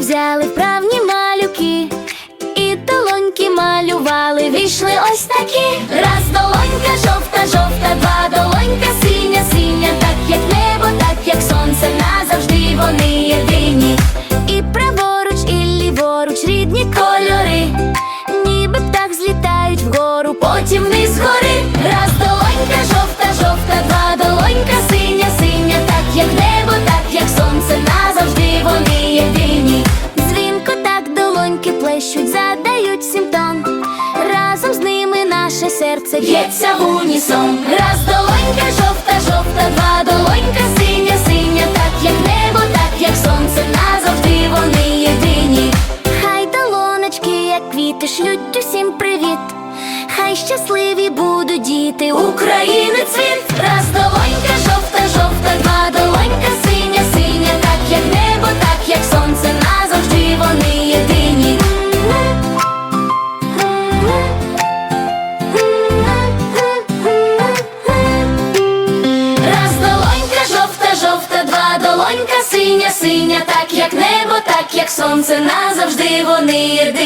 взяли вправні малюки, і долоньки малювали, вийшли ось такі. Раз долонька жовта, жовта, два долонька синя, синя, так як небо, так як сонце, назавжди вони єдині. І праворуч, і ліворуч рідні кольори, долоньки плещуть, задають всім тон. Разом з ними наше серце б'ється в унісон. Раз долонька жовта, жовта, два долонька синя, синя, так як небо, так як сонце, назавжди вони єдині. Хай долоночки, як квіти, шлють усім привіт. Хай щасливі будуть діти України цвіт. Синя, так як небо, так як сонце, назавжди вони єдині.